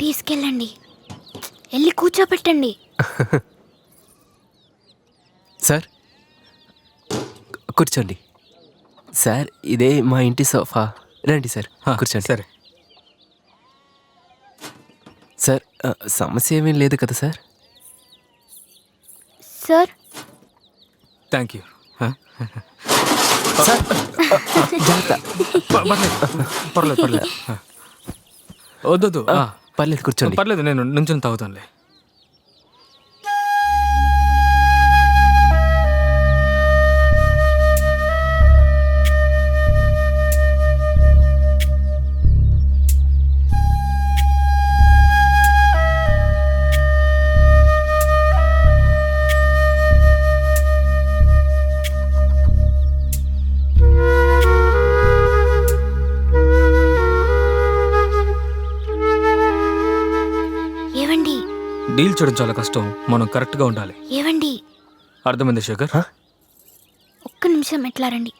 తీసుకెళ్ళండి. వెళ్ళి కూర్చోపెట్టండి. సార్ కూర్చోండి. సార్ ఇదే మా ఇంటి సోఫా. రండి సార్ కూర్చోండి. సరే. సార్ సమస్య ఏమీ లేదు కదా sir? Sir? Thank you sir జాగ్రత్త పర్లేదు పర్లేదు ఆ. పర్లేదు కూర్చోండి. పర్లేదు నేను నుంచుని తాగుతానులే. డీల్ చేయడం చాలా కష్టం. మనం కరెక్ట్గా ఉండాలి. ఏవండి? అర్థమైంది శేఖర్? ఒక్క నిమిషం ఎట్లా రండి.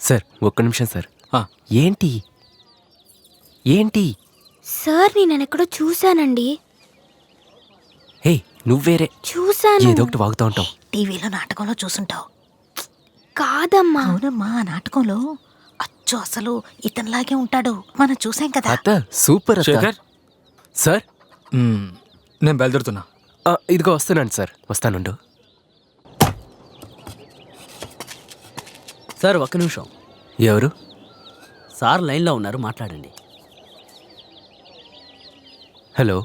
సార్ ఒక్క నిమిషం సార్. ఆ, ఏంటి? ఏంటి? సార్ నేను ఎక్కడో చూశానండి. హే నువ్వేరే. చూశాను. ఏదో ఒకటి వాగుతూ ఉంటావు. టీవీలో నాటకంలో చూసుంటావు. కాదమ్మా. అవునమ్మా ఆ నాటకంలో అచ్చు అసలు ఇతనిలాగే ఉంటాడు. మనం చూసాం కదా. అత్త సూపర్ అత్త. శేఖర్? సార్ మ్మ్, నేను బయలుదేరుతున్నా. ఆ, ఇదిగో వస్తున్నాను సార్. వస్తానుండు. సార్ ఒక్క నిమిషం. ఎవరు? సార్ లైన్లో ఉన్నారు మాట్లాడండి. హలో.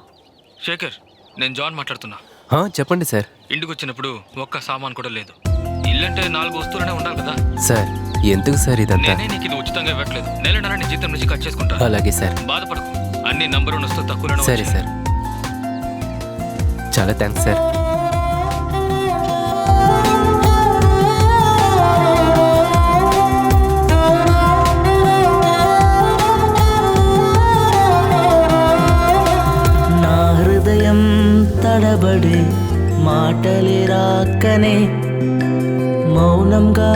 శేఖర్ నేను జాన్ మాట్లాడుతున్నా. ఆ, చెప్పండి సార్. ఇంటికి వచ్చినప్పుడు ఒక్క సామాన్ కూడా లేదు. ఇల్లంటే నాలుగు వస్తువులనే ఉండాలి కదా. సార్ ఎందుకు సార్ ఇదంతా? నేనే నీకు ఇది ఉచితంగా ఇవ్వట్లేదు. నెలన్నర నీ జీతం నుంచి కట్ చేసుకుంటా? అలాగే సార్. బాధపడకు. అన్ని నంబర్ వన్ వస్తూ తక్కువలోనే సరే వచ్చాయి. సార్. చాలా థ్యాంక్స్ సార్ నా హృదయం తడబడే మాటలే రాకనే మౌనంగా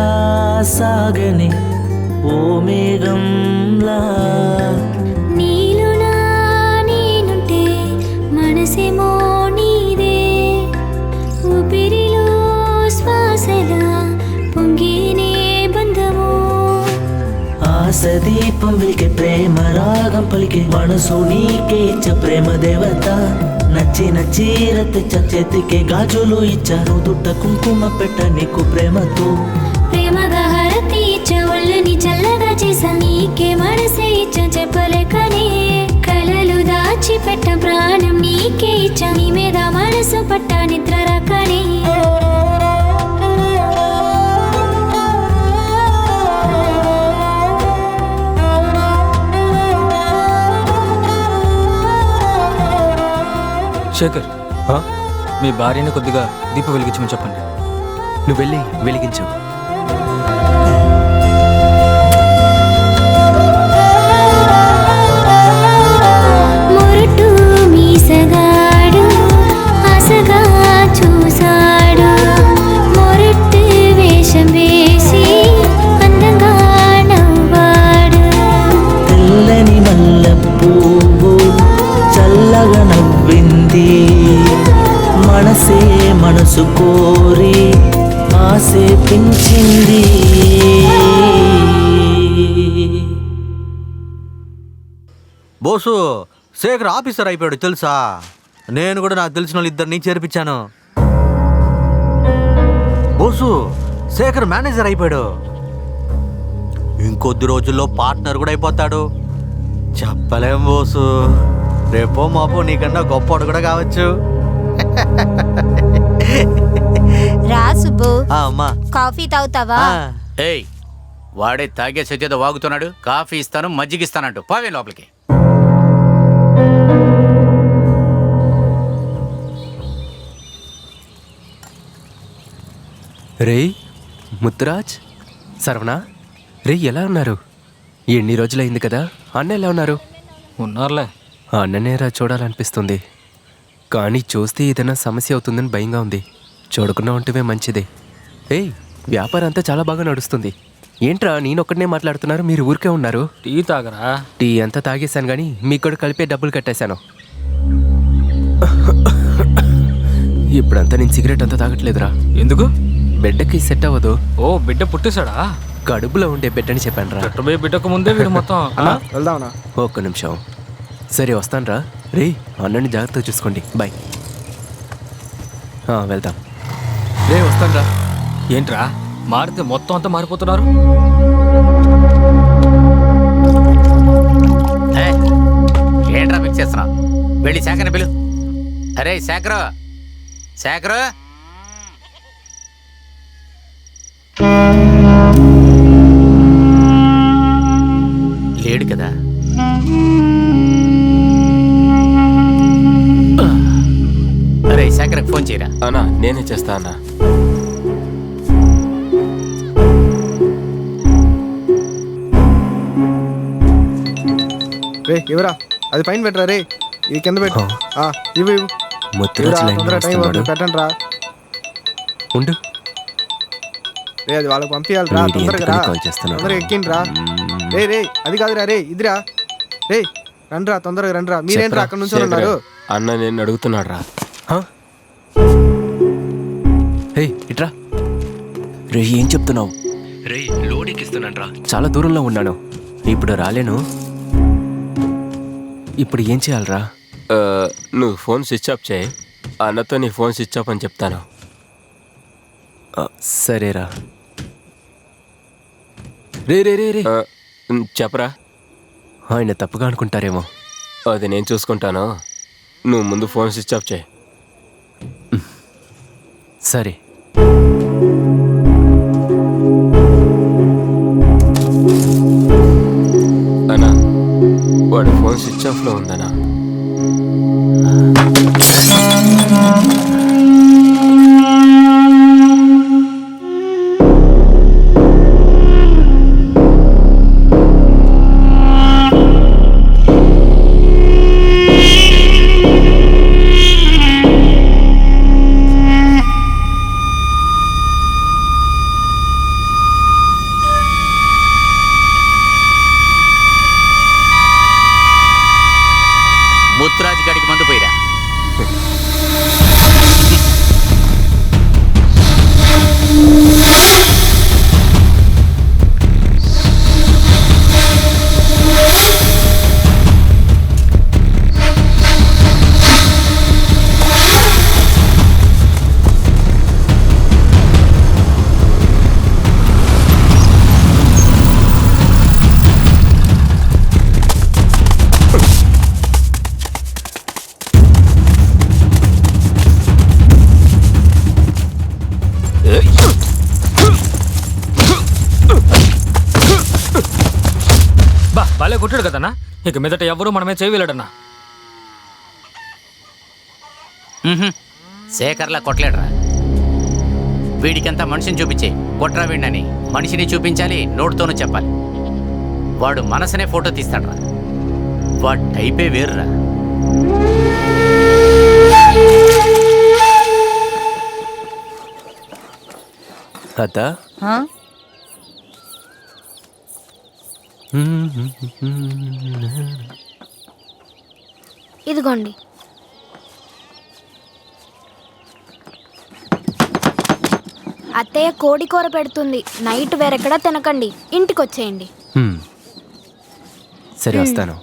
సాగని ఓ మేఘంలా ఆశ దీపం వెలికే ప్రేమ రాగం పలికే మనసు నీకే ఇచ్చ ప్రేమ దేవత. నచ్చిన చీర తెచ్చ చేతికే గాజులు ఇచ్చాను దుట్ట కుంకుమ పెట్ట నీకు ప్రేమతో. ప్రేమగా హరతి ఇచ్చ ఒళ్ళని చల్లగా చేసా నీకే మనసే ఇచ్చ చెప్పలేకనే. కలలు దాచి పెట్ట ప్రాణం నీకే ఇచ్చ నీ మీద మనసు పట్ట నిద్ర రకనే. శేఖర్? మీ భార్యని కొద్దిగా దీపం వెలిగించమని చెప్పండి. నువ్వు వెళ్ళి వెలిగించు. మొరటు మీసగాడు ఆశగా చూసాడు మొరటు వేషం వేసి అందంగా నవ్వాడు. తెల్లని మల్ల పువ్వు చల్లగా ఆసే మనసు కోరి ఆసే పెంచింది. బోసు శేఖర్ ఆఫీసర్ అయిపోయాడు తెలుసా? నేను కూడా నాకు తెలిసిన వాళ్ళు ఇద్దరిని చేర్పించాను. బోసు శేఖర్ మేనేజర్ అయిపోయాడు. ఇంకొద్ది రోజుల్లో పార్ట్నర్ కూడా అయిపోతాడు. చెప్పలేం బోసు. రేపో మాపో నీకన్నా గొప్పవాడు కూడా కావచ్చు. రా సుబ్బు. ఆ, అమ్మా. కాఫీ తాగుతావా? ఆ, ఏయ్ వాడే తాగే సత్యత వాగుతున్నాడు. కాఫీ ఇస్తాను మజ్జిగిస్తానంటూ పావే లోపలికి. రే ముత్తురాజ్ సరవణ రే ఎలా ఉన్నారు? ఎన్ని రోజులైంది కదా అన్న ఎలా ఉన్నారు? ఉన్నారులే. ఆ అన్ననేరా చూడాలనిపిస్తుంది. కానీ చూస్తే ఏదైనా సమస్య అవుతుందని భయంగా ఉంది. చూడకుండా ఉంటేనే మంచిది. ఏయ్ వ్యాపారం అంతా చాలా బాగా నడుస్తుంది. ఏంట్రా నేనొక్కడనే మాట్లాడుతున్నారు మీరు ఊరికే ఉన్నారు? టీ తాగరా? టీ అంతా తాగేశాను కానీ మీకు కూడా కలిపే డబ్బులు కట్టేశాను. ఇప్పుడంతా నేను సిగరెట్ అంతా తాగట్లేదురా. ఎందుకు? బిడ్డకి సెట్ అవ్వదు. ఓ బిడ్డ పుట్టేశాడా? కడుపులో ఉండే బిడ్డని చెప్పాను రా బిడ్డకు ముందే వీడు మొత్తం ఒక్క నిమిషం. సరే వస్తానరా. రే అన్నని జాగ్రత్తగా చూసుకోండి. బాయ్. వెళ్తాం రే వస్తానరా. ఏంట్రా? మారితే మొత్తం అంతా మారిపోతున్నారు. ఏంట్రా మిక్స్ చేస్తున్నా? వెళ్ళి శేఖర్ని పిలు. అరే శేఖరు. శేఖరు. చేయరా అన్నా నేనే చేస్తా అన్నా. రే ఇవరా అది పైన పెట్టరా రే? ఇది కింద పెట్టు. ఆ, తొందరగా టైం వస్తున్నాడు. అవుతుంది, పెట్టండి రా ఉండు. రే అది వాళ్ళకి పంపించాలి రా వీడు తొందరగా రా. ఎందుకని కాల్ చేస్తున్నాడు? తొందరగా ఎక్కిండి రా రే రే అది కాదురా రే ఇదిరా. రే రండిరా తొందరగా రండిరా. మీరేంట్రా అక్కడ నుంచి ఉన్నారు? అన్న నేను అడుగుతున్నాడు రా హే? ఇట్రా. రే ఏం చెప్తున్నావు? రే రా చాలా దూరంలో ఉన్నాను. ఇప్పుడు రాలేను. ఇప్పుడు ఏం చేయాలరా? నువ్వు ఫోన్ స్విచ్ ఆఫ్ చేయి. అన్నతో నీ ఫోన్ స్విచ్ ఆఫ్ అని చెప్తాను. ఆ, సరేరా. రే రే రే రే. చెప్పరా. ఆయన తప్పుగా అనుకుంటారేమో. అది నేను చూసుకుంటాను. నువ్వు ముందు ఫోన్ స్విచ్ ఆఫ్ చేయి. సరే. బాలే కొట్టాడు కదన్నా. ఇక మీదట ఎవరు మనమే చేయలేడన్నా. శేఖర్లా కొట్టలేడురా. వీడికంతా మనిషిని చూపించే కొట్రా వీడినని మనిషిని చూపించాలి నోటితోనూ చెప్పాలి. వాడు మనసునే ఫోటో తీస్తాడ్రా. వాడు టైపే వేరురా. అత్త ఆ? ఇదిగోండి. అత్తయ్య కోడి కూర పెడుతుంది. నైట్ వేరెక్కడా తినకండి. ఇంటికి వచ్చేయండి. సరే వస్తాను?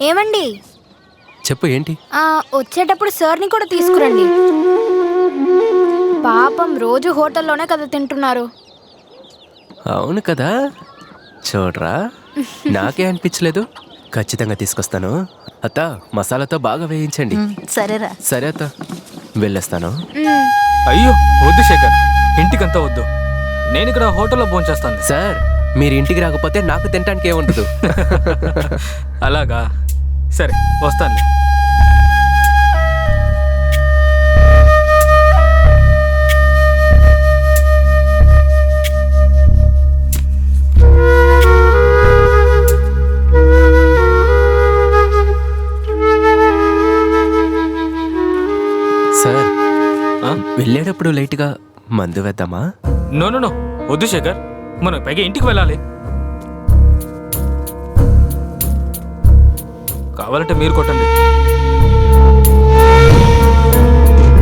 ఏమండి? చెప్పు ఏంటి? ఆ, వచ్చేటప్పుడు సార్ని కూడా తీసుకురండి. పాపం రోజు హోటల్లోనే కదా తింటున్నారు. అవును కదా. చూడరా? నాకే అనిపించలేదు. ఖచ్చితంగా తీసుకొస్తాను. అత్త మసాలాతో బాగా వేయించండి. సరేరా. సరే అత్త వెళ్ళేస్తాను. అయ్యో వద్దు శేఖర్. ఇంటికంతా వద్దు. నేను ఇక్కడ హోటల్లో భోంచేస్తాను. సార్ మీరు ఇంటికి రాకపోతే నాకు తినడానికి ఏముండదు. అలాగా. సరే వస్తానులే. వెళ్ళేటప్పుడు లేట్గా మందు వేద్దామా? No no no. వద్దు శేఖర్. మనం పైగా ఇంటికి వెళ్ళాలి. కావాలంటే మీరు కొట్టండి.